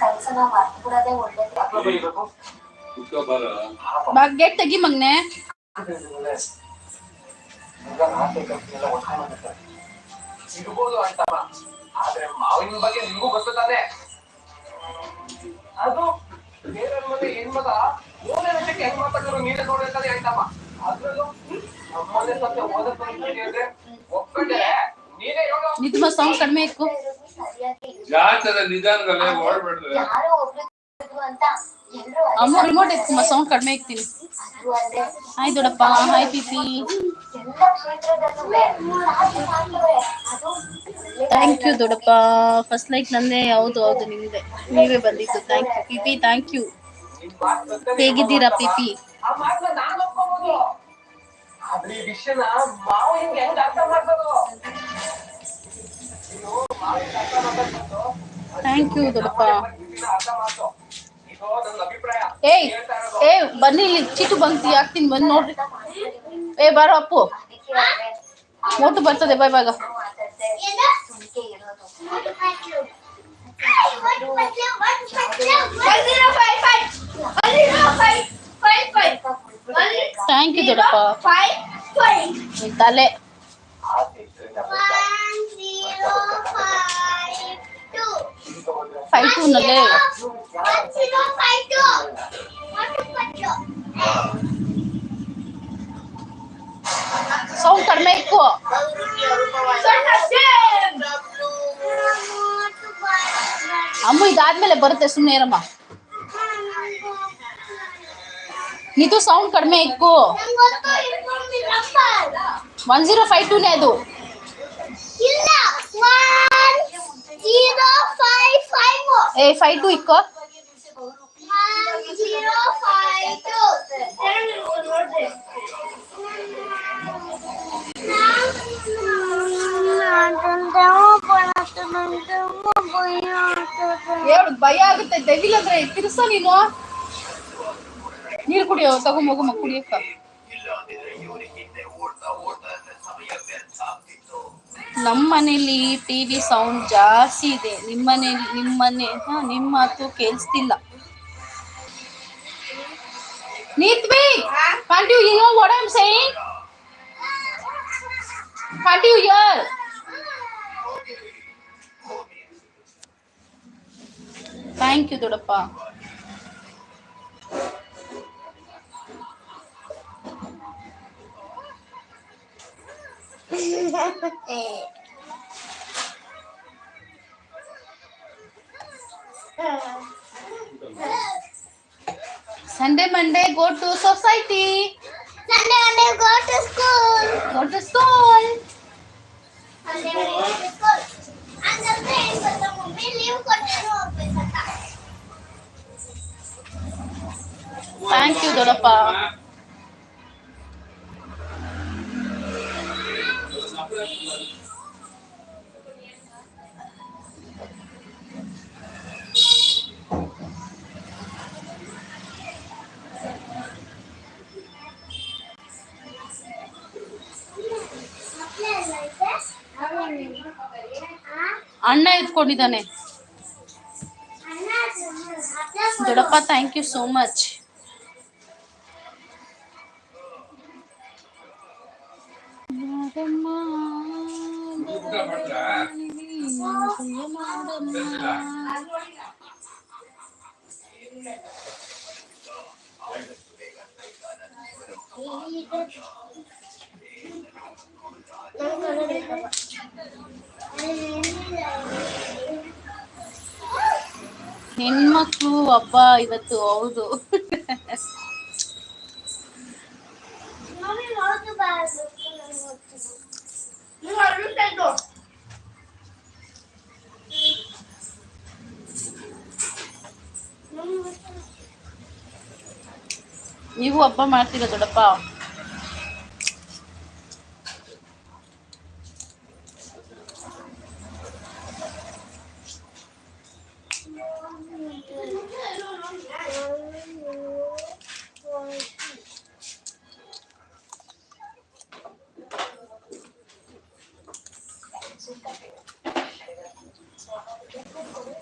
ಕೆಲಸನ ಮಾಡ್ಬಿಡೋದೇ ಒಳ್ಳೇದು ಬಾಗ್ಯಟ್ ತೆಗಿ ಮಗ್ನೆ. ಸಿಗ್ಬೋದು ಅಂತಮ್ಮ ಆದ್ರೆ ಮಾವಿನ ಬಗ್ಗೆ ನಿಮಗೂ ಗೊತ್ತು ತಾನೆ ಅದು ಬೇರೆ ಮನೆ ಹೆಣ್ಮಗ ಮೂರನೇ ವರ್ಷಕ್ಕೆ ಹೆಂಗ್ ಮಾತಾಡಿದ್ರು ನೀನೇ ನೋಡ್ಬೇಕಾದ್ರೆ ಆಯ್ತಮ್ಮ ಅದ್ರಲ್ಲೂ ನಮ್ಮನೆ ಸತ್ಯ ಓದಕ್ಕೆ ನಿತ್ಮ ಸೌಂಡ್ ಕಡಿಮೆ ಇಕ್ಕು. ಜಾತದ ನಿಧಾನದಲ್ಲೇ ಓಡ್ಬಿಡ್ರೆ ಅಮ್ಮ ರಿಮೋಟ್ ಎತ್ಕಮ್ಮ ಸೌಂಡ್ ಕಡಿಮೆ ಇಕ್ತೀನಿ. ಹಾಯ್ ದೊಡ್ಡಪ್ಪ ಹಾಯ್ ಪಿಪಿ ಥ್ಯಾಂಕ್ ಯು ದೊಡ್ಡಪ್ಪ. ಫಸ್ಟ್ ಲೈಕ್ ನಂದೇ ಹೌದು ಹೌದು ನಿಮ್ದೆ. ನೀವೇ ಬಂದಿದ್ದು. Thank you PP thank you ಹೇಗಿದ್ದೀರಾ ಪಿಪಿ ಆ ಮಾತನ್ನ ನಾನು ಒಪ್ಕೋಬಹುದು ಆದ್ರೆ ಈ ವಿಷಯನ ಮಾವ ಹಿಂಗೆ ಹೆಂಗ್ ಅರ್ಥ ಮಾಡ್ಬೋದು ನೀನು ಮಾವ ಹೆಂಗ್ ಅರ್ಥ ಮಾಡ್ಬೇಕು ಥ್ಯಾಂಕ್ ಯು ದೊಡ್ಡಪ್ಪ ಅರ್ಥ ಮಾಡ್ಕೊ ಇದು ನನ್ನ ಅಭಿಪ್ರಾಯ ಏಯ್ ಹೇಳ್ತಾ ಇರೋದು ಏ ಬನ್ನಿ ಇಲ್ಲಿ ಚೀಟು ಬಂತು ಹಾಕ್ತೀನಿ ಬಂದು ನೋಡ್ರಿ ಏ ಬಾರೋ ಅಪ್ಪು ಅದಕ್ಕೆ ಅವ್ರೆ ಓಟು ಬರ್ತದೆ ಬಾಯ್ ಬಾಗ ಮಾತಾಡ್ದೆ ಸುಮ್ಕೆ ಇರೋದು ಥ್ಯಾಂಕ್ ಯು ದೊಡ್ಡಪ್ಪ ನಿನ್ ತಲೆ ಆಸೆ ಇದ್ರೆ ಫೈವ್ ಟೂ ನಲ್ಲೇ ಸೌಂಡ್ ಕಡಿಮೆ ಇಕ್ಕು ಅಮ್ಮ ಇದಾದ್ಮೇಲೆ ಬರುತ್ತೆ ಸುಮ್ಮನೆ ಇರಮ್ಮ ನೀತು ಸೌಂಡ್ ಕಡಿಮೆ ಇಕ್ಕು. ಒನ್ ಜೀರೋ ಫೈವ್ ಟೂನೇ ಅದು. ಏ ಫೈವ್ ಟು ಇಕ್ಕೋ. ಹೇಳು ಭಯ ಆಗುತ್ತೆ ದೆವಿಲ್ ಅಂದ್ರೆ ತಿರ್ಸ ನೀನು. ನೀರು ಕುಡಿಯೋ, ತಗೋ ಮಗು ಮಗ ಕುಡಿಯಕ್ಕ. ನಮ್ಮ ಮನೇಲಿ ಟಿವಿ ಸೌಂಡ್ ಜಾಸ್ತಿ ಇದೆ. ನಿಮ್ಮ ನಿಮ್ಮನೆ ನಿಮ್ಮ ಮಾತು ಕೇಳಿಸ್ತಿಲ್ಲ. ನೀತ್ವಿ you yo what I am saying Can't you hear thank you ದೊಡ್ಡಪ್ಪ. Sunday, Monday, go to society. Sunday, Monday, go to school. Go to school. Sunday, Monday, go to school. Thank you, Dodapa. ಅಣ್ಣ ಎತ್ಕೊಂಡಿದ್ದಾನೆ ಅಣ್ಣ ಅಣ್ಣ ದೊಡ್ಡಪ್ಪ thank you so much ಹೆಣ್ಮಕ್ಳು ಹಬ್ಬ ಇವತ್ತು ಹೌದು. ನೀವು ಹಬ್ಬ ಮಾಡ್ತೀರ ದೊಡ್ಡಪ್ಪ Thank you.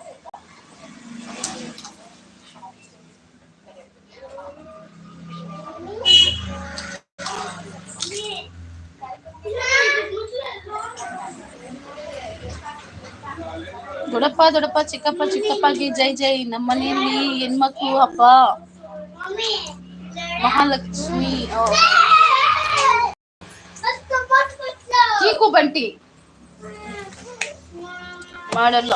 ದೊಡ್ಡಪ್ಪ ದೊಡಪ್ಪ ಚಿಕ್ಕಪ್ಪ ಚಿಕ್ಕಪ್ಪಗೆ ಜೈ ಜೈ. ನಮ್ಮ ಮನೆಯಲ್ಲಿ ಹೆಣ್ಮಕ್ಳು ಅಪ್ಪ. ಮಹಾಲಕ್ಷ್ಮಿ. ಚೀಕು ಬಂಟಿ. ಮಾಡಲ್ಲ.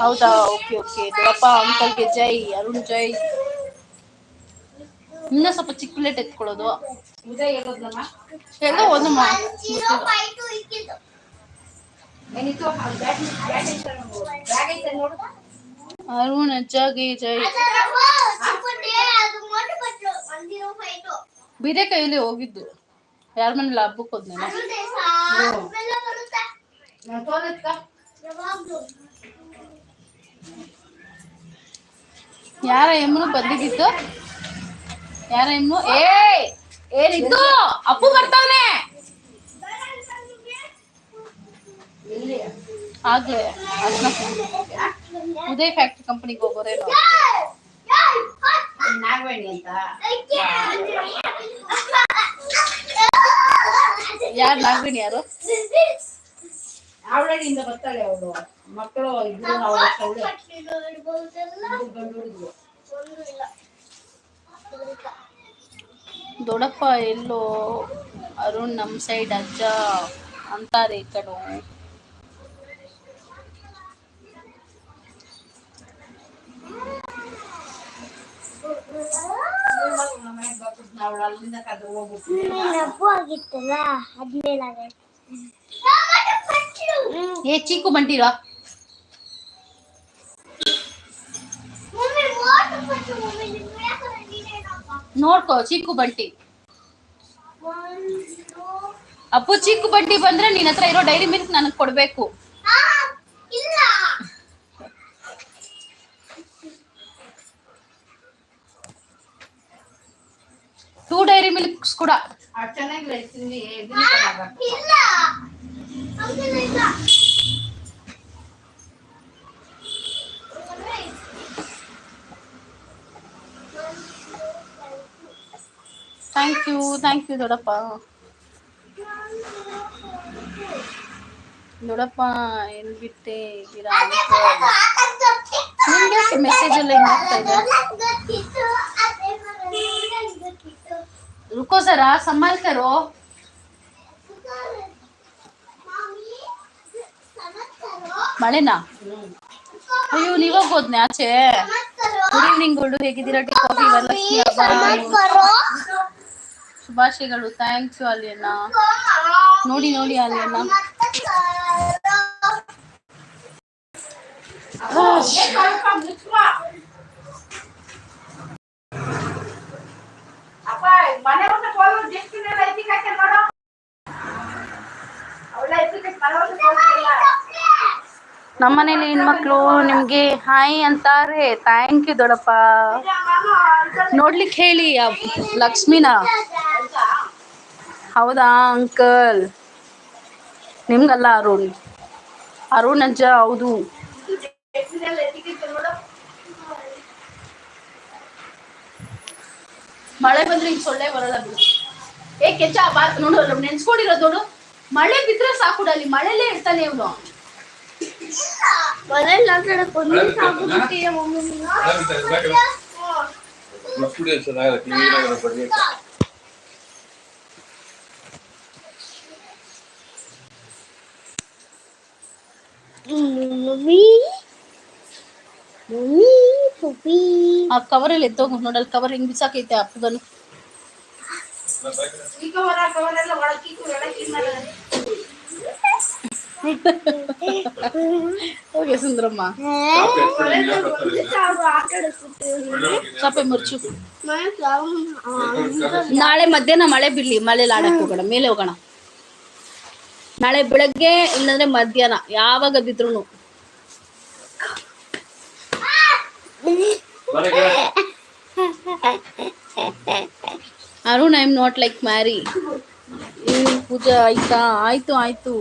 ಹೌದಾ? Okay okay. ದೊಡಪ್ಪ ಅಂಕಲ್ಗೆ ಜೈ ಅರುಣ್ ಜೈ. ಇನ್ನ ಸ್ವಲ್ಪ ಚಿಕ್ಕ ಪ್ಲೇಟ್ ಎತ್ಕೊಳ್ಳೋದು. ಎಲ್ಲ ಒಂದು zero five ಜೈ. ಬಿರೆ ಕೈಯಲ್ಲಿ ಹೋಗಿದ್ದು. ಯಾರ ಮನೇಲಿ ಹಬ್ಬಕ್ಕೆ. ಯಾವಾಗ್ಲೂ. ಯಾರ ಎಮ್ಮನು ಬಂದಿದ್ದು ಯಾರ ಎಮ್ಮನು ಏ ಏನಿತ್ತು ಅಪ್ಪು ಬರ್ತಾವನೆ! ಆಗ್ಲೇ ಉದಯ ಫ್ಯಾಕ್ಟ್ರಿ ಕಂಪನಿಗೆ ಹೋಗೋರೇನೋ! ನಾಗವೇಣಿ ಅಂತ! ಯಾರು ನಾಗವೇಣಿ ಯಾರು ಅವಳಿಂದ ಬರ್ತಾಳೆ ಅವಳು ಮಕ್ಕಳು ಇದ್ರು ಅವಳ. ದೊಡ್ಡಪ್ಪ ಎಲ್ಲೋ ಅರುಣ್ ನಮ್ ಸೈಡ್ ಅಜ್ಜ ಅಂತಾರೆ ಈ ನಮ್ಮ ಏ, ಚೀಕು ಬಂಟೀರಾ. ನೋಡ್ಕೋ, ಚೀಕು ಬಂಟಿ. ಅಪ್ಪು, ಚೀಕು ಬಂಟಿ ಬಂದ್ರೆ ನಿನ್ನ ಹತ್ರ ಇರೋ ಡೈರಿ ಮಿಲ್ಕ್ ನನಗ್ ಕೊಡ್ಬೇಕು ಆ ಇಲ್ಲ ಟೂ ಡೈರಿ ಮಿಲ್ಕ್ಸ್ ಕೂಡ. ಥ್ಯಾಂಕ್ ಯು ಥ್ಯಾಂಕ್ ಯು ದೊಡ್ಡಪ್ಪ. ದೊಡ್ಡಪ್ಪ ಏನು ಬಿಟ್ಟೆ ಇದ್ದೀರಾ ನಿಮ್ಗೆ ಮೆಸೇಜ್ ಎಲ್ಲ ಹಿಂಗ್ ಆಗ್ತಾ ಇದೆ? ಸಂಭಾಲ್ ಕರೋ ಮಾಮಿ ಮಳೆನಾ? ಅಯ್ಯೋ ನೀವಾಗ ಹೋದ್ನೆ ಆಚೆ? ಗುಡ್ ಈವ್ನಿಂಗ್ ಗೋಲ್ಡು, ಹೇಗಿದ್ದೀರಾ? ಟೀ ಕಾಫಿ ಶುಭಾಶಯಗಳು. ಥ್ಯಾಂಕ್ಸ್ ಯು ಅಲಿಯನ್ನ ನೋಡಿ ನೋಡಿ ಅಲಿಯನ್ನ ಅಪ್ಪ ಮನೆ ವರ್ಷ ಹೋದ್ರು ಜಸ್ಟ್ ಐತಿ ಕಾಯ್ಕೆ ನೋಡು ಅವಳ ಐತಿ ಮನೆ ವರ್ಷ ಹೋಗಿಲ್ಲ ನಮ್ಮನೇಲಿ ಹೆಣ್ಮಕ್ಳು ನಿಮ್ಗೆ ಹಾಯ್ ಅಂತಾರೆ. ಥ್ಯಾಂಕ್ ಯು ದೊಡಪ್ಪ. ನೋಡ್ಲಿಕ್ಕೆ ಹೇಳಿ ಲಕ್ಷ್ಮೀನಾ. ಹೌದಾ ಅಂಕಲ್? ನಿಮ್ಗಲ್ಲ ಅರುಣ್? ಅರುಣ್ ಅಜ್ಜ, ಹೌದು. ಮಳೆ ಬಂದ್ರೆ ಈಗ ಸೊಳ್ಳೆ ಬರಲ್ಲ ಬಿಡು. ಏ ಕೆಚ್ಚ ನೋಡು ನೆನ್ಸ್ಕೊಂಡಿರೋದು ನೋಡು. ಮಳೆ ಬಿದ್ರೆ ಸಾಕು ಅಲ್ಲಿ ಮಳೆಲೇ ಇರ್ತಾನೆ ಇವನು. ಮನೇಲಿ ಆಟಾಡ ಮಳೆ ಬಿತ್ತಲ್ಲ? ಮಕ್ಕಳು ಚೆನ್ನಾಗಿಲ್ಲ ಟಿವಿನಾಗ ಬಗ್ಗೆ ಮಮ್ಮಿ ಮಮ್ಮಿ ಪಪ್ಪಿ ಆ ಕವರಲ್ಲಿ ಎದ್ದೋಗು ನೋಡಲ್ಲಿ ಕವರ್ ಹಿಂಗ್ ಬಿಸಾಕೈತೆ ಅಪ್ಪಗನು ಈ ಕವರ ಕವರ್ ಎಲ್ಲ ಒಳಗಿಟ್ಟು ಎಲ್ಲ ಕ್ಲೀನ್ ಮಾಡೋದು ಹೋಗಿ ಸುಂದ್ರಮ್ಮ ಚಾಪೆ ಮುರ್ಚು ನಾಳೆ ಮಧ್ಯಾಹ್ನ ಮಳೆ ಬಿಡ್ಲಿ ಮಳೆಲಿ ಆಡಕ್ ಹೋಗೋಣ ಮೇಲೆ ಹೋಗೋಣ ನಾಳೆ ಬೆಳಗ್ಗೆ ಇಲ್ಲಾಂದ್ರೆ ಮಧ್ಯಾಹ್ನ ಯಾವಾಗ ಬಿದ್ರು Arun I am not like marry Pooja ಆಯ್ತಾ ಆಯ್ತು ಆಯ್ತು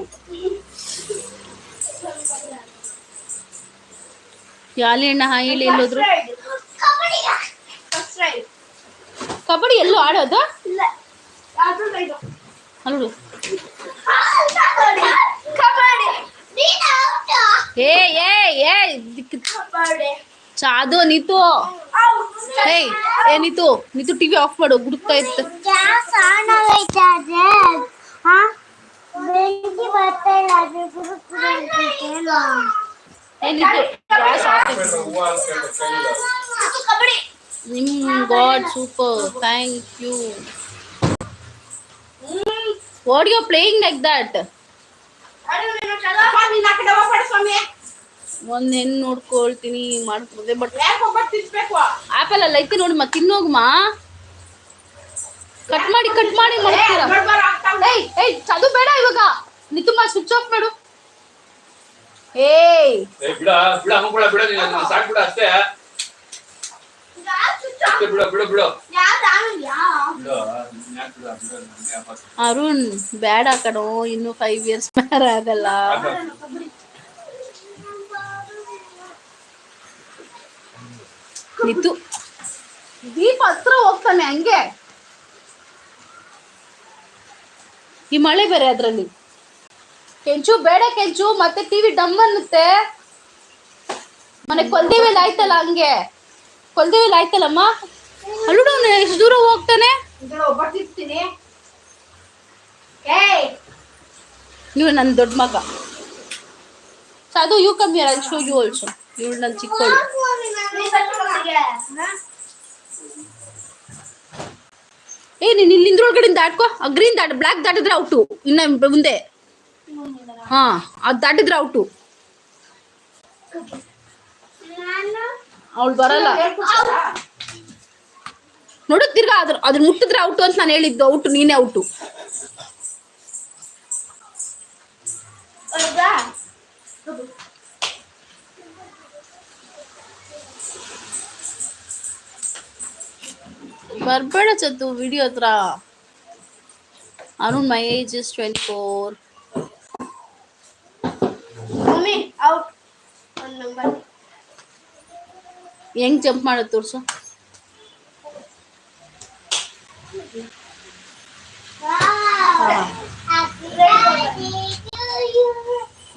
ಯಾಲಿ ಅಣ್ಣ ಹಾಯಿಲಿ ಎಲ್ಲೋದ್ರು. ಕಬಡ್ಡಿ ಎಲ್ಲೂ ಆಡೋದು? out. ಏ ಏ ಏ ಚಾದು ನೀತು. ಏಯ್ ಏ ನೀತು. ನೀತು ಟಿವಿ ಆಫ್ ಮಾಡು ಗುಡುಕ್ತಾ ಇತ್ತು. ಬೆಂಕಿ ಬರ್ತಾ ಇಲ್ಲ ಅದು ಗುರು ಅಂತೈತೇನೋ. ಏ ನೀತು ಗ್ಯಾಸ್ god super. Thank you. What you playing like that ಒಂದ್ ಹೆಣ್ಣು ನೋಡ್ಕೊಳ್ತೀನಿ ಮಾಡ್ಕೊಂಡೆ ಬಟ್ ಆಪಲ್ ಅಲ್ಲ ಐತಿ ನೋಡಿ ಮತ್ತೆ ತಿನ್ನೋಗಮ್ಮ ಕಟ್ ಮಾಡಿ ಕಟ್ ಮಾಡಿ ಮಾಡ್ತೀರಾ? ಏಯ್ ಏಯ್ ಅದು ಬೇಡ ಇವಾಗ. ನಿತುಮ್ಮ ಸ್ವಿಚ್ ಆಫ್ ಮಾಡು. ಏಯ್. ಬಿಡ ಬಿಡ ಹಂಗ ಬಿಡ ಬಿಡ ನೀನು ಸಾಕ್ ಬಿಡ ಅಷ್ಟೇ. ಅಷ್ಟೇ ಬಿಡ ಬಿಡ ಬಿಡ. ಬಿಡ ನೀನ್ ಯಾಕ್ ಬಿಡ ಬಿಡ ನನ್ಗೆ ಯಾಕೆ ಅರುಣ್ ಬೇಡ ಕಣೋ ಇನ್ನು ಫೈವ್ ಇಯರ್ಸ್ ಮ್ಯಾರ ಆಗಲ್ಲ. ದೀಪ ಹತ್ರ ಹೋಗ್ತಾನೆ ಹಂಗೆ. ಈ ಮಳೆ ಬೇರೆ ಅದ್ರಲ್ಲಿ. ಕೆಂಚು ಬೇಡ ಕೆಂಚು ಮತ್ತೆ ಟಿವಿ ಡಮ್ ಅನ್ನುತ್ತೆ. ಮನೆ ಕೊಲ್ದೇವಿಲ್ ಆಯ್ತಲ್ಲ ಹಂಗೆ? ಕೊಲ್ದೇವಿಲ್ ಆಯ್ತಲ್ಲಮ್ಮ? ಅಲ್ಲುಡು ಅವ್ನು ಎಷ್ಟು ದೂರ ಹೋಗ್ತಾನೆ? ನೀವು ನನ್ನ ದೊಡ್ಡ ಮಗ. Sadhu you come here I show you also. ಇವಳು ನನ್ನ ಚಿಕ್ಕವಳು ಏ ನೀನು ಇಲ್ಲಿ ನಿಂದ್ರೊಳಗಡೆಯಿಂದ ದಾಟ್ಕೋ ಗ್ರೀನ್ ದಾಟ್ ಬ್ಲ್ಯಾಕ್ ದಾಟಿದ್ರೆ ಔಟು. ಇನ್ನ ಮುಂದೆ. ಹಾ ಅದು ದಾಟಿದ್ರೆ ಔಟು ಅವಳು ಬರಲ್ಲ ನೋಡು ತಿರ್ಗಾ ಅದ್ರ ಅದ್ರ ಮುಟ್ಟಿದ್ರೆ ಔಟು ಅಂತ ನಾನು ಹೇಳಿದ್ದು ಔಟು ನೀನೇ ಔಟು ಬರ್ಬೇಡ ಚತ್ತು ವಿಡಿಯೋ ಹತ್ರ Arun my age is twenty four mummy out ಒಂದು ನಂಬರ್ ಹೆಂಗ್ ಜಂಪ್ ಮಾಡೋದು ತೋರ್ಸು.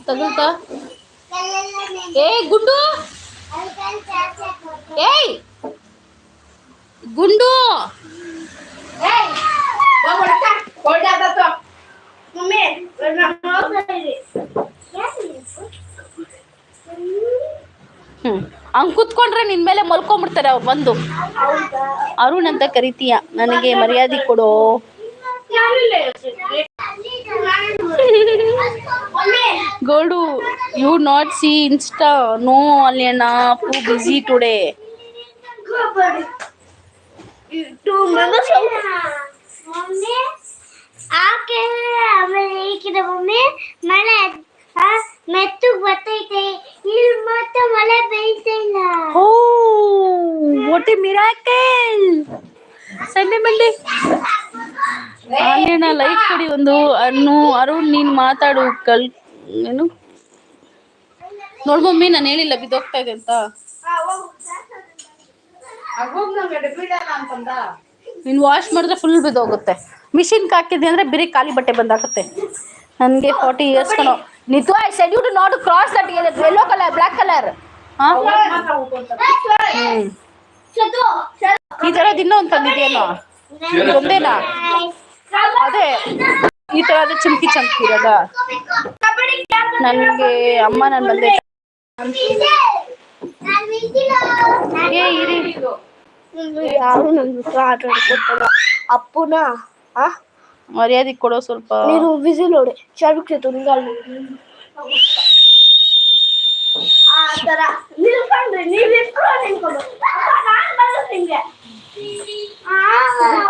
ತಗೊಳ್ತಾ? ಏ ಗುಂಡು! ಏಯ್! ಗುಂಡು! ಹ್ಮ್. ಹಂಗ್ ಕುತ್ಕೊಂಡ್ರೆ ನಿನ್ ಮೇಲೆ ಮಲ್ಕೊಂಡ್ಬಿಡ್ತಾರೆ ಅವ್ರು ಬಂದು. ಅರುಣ್ ಅಂತ ಕರಿತೀಯ, ನನಗೆ ಮರ್ಯಾದೆ ಕೊಡು. God you not see insta no ಅಲ್ಲೇನ ಫು ಬಿಸಿ ಟುಡೇ ಆಕೆ, ಆಮೇಲೆ ಮಳೆ ಮೆತ್ತಗ್ ಬರ್ತೈತೆ ಇಲ್ಲಿ ಮತ್ತೆ ಮಳೆ ಬೀಳ್ತಿಲ್ಲ ಓ what a miracle Sunday Monday. ಅಲ್ಲೇನ light ಕೊಡಿ ಒಂದು. ಅನ್ನು, ಅರುಣ್, ನೀನ್ ಮಾತಾಡು, ಕಲ್, ಏನು? ನೋಡ್ ಮಮ್ಮಿ ನಾನು ಹೇಳಿಲ್ಲ, ಬಿದ್ದೋಗ್ತಾ ಇದೆ ಅಂತ. ನೀನು ವಾಶ್ ಮಾಡಿದ್ರೆ ಫುಲ್ ಬಿದ್ದೋಗುತ್ತೆ. ಮಿಷಿನ್ಗೆ ಹಾಕಿದ್ದೆ ಅಂದ್ರೆ, ಬರೀ ಖಾಲಿ ಬಟ್ಟೆ ಬಂದಾಗುತ್ತೆ. ನನಗೆ ಫಾರ್ಟಿ ಇಯರ್ಸ್ ಕಣೋ. ನಿತು I said you to not that yellow colour black colour ಹಾಂ? ಹ್ಮ್. ಚತು ಈ ಥರದ್ದು ದಿನ ಒಂದು ತಂದಿದೆಯೇನೋ? ಒಂದೇನಾ? ಅದೇ, ಈ ಥರದ ಚುಮ್ಕಿ ಚಮಕಿ ಇರೋದ? ನನಗೆ ಅಮ್ಮ ನಾನು ಬಂದೆ ಏ, ಇರಿ. ಯಾರು ನನ್ ಜೊತೆ ಆಟ ಆಡ್ಕೊತಾರ ಅಪ್ಪುನ? ಆ ಮರ್ಯಾದೆ ಕೊಡೋ ಸ್ವಲ್ಪ ನೀನು ಬಿಸಿಲ್ ನೋಡಿ ಚರುಕ್ ತುಂಗಲ್ ಆ ತರ ನಿಲ್ಕೊಂಡ್ರಿ ನೀವ್ ಇಟ್ಕೊಂಡು ನಿಂತ್ಕೊಂಡು ಅಪ್ಪ, ನಾನ್ ಬರೋದು ನಿಂಗೆ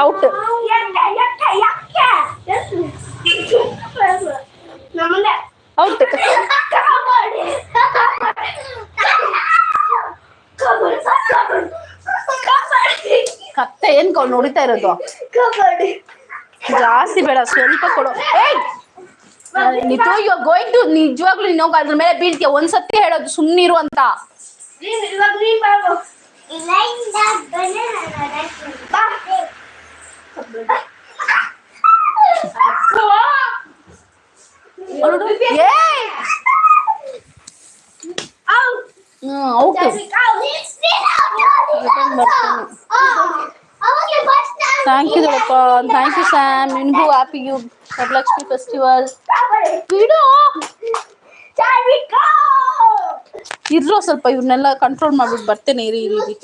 Out. ಯಾಕೆ ಯಾಕೆ ಯಾಕೆ ನಮ್ಮನೆ ಔಟ್ ಕಬಡ್ಡಿ ಕಬಡ್ಡಿ ಕಬಡ್ಡಿ ಕತ್ತೆ ಏನ್ ಕವ್ ನೋಡಿತಾ ಇರೋದು ಕಬಡ್ಡಿ ಜಾಸ್ತಿ ಬೇಡ ಸ್ವಲ್ಪ ಕೊಡು. ಏಯ್! ನಿಜ ಯು ಗೋಯಿಂಗ್ ಟು ನಿಜವಾಗ್ಲೂ ನೀನು ಹೋಗ್ ಅದ್ರ ಮೇಲೆ ಬೀಳ್ತೀಯ? ಒಂದ್ಸತಿ ಹೇಳೋದು ಸುಮ್ಮನಿರು ಅಂತ. ನೀನ್ ಇವಾಗ ನೀನ್ ಬಾಬು ಇಲ್ಲಿಂದ ಬನ್ನಿ ಬಾ ಅವ್ಳು ನೋಡು, ಏಯ್ ಹ್ಮ್ ಓಕೆ ಥ್ಯಾಂಕ್ ಯು ದೊಡಪ್ಪ ಥ್ಯಾಂಕ್ ಯು ಸ್ಯಾಮ್ ನಿನಗೂ ಹ್ಯಾಪಿ ಯು ವರಲಕ್ಷ್ಮಿ ಫೆಸ್ಟಿವಲ್ ಬಿಡು ಇರೋ ಸ್ವಲ್ಪ ಇವ್ರನ್ನೆಲ್ಲ ಕಂಟ್ರೋಲ್ ಮಾಡ್ಬಿಟ್ಟು ಬರ್ತೇನೆ ಇರಿ ಇರಿ ಇರಿ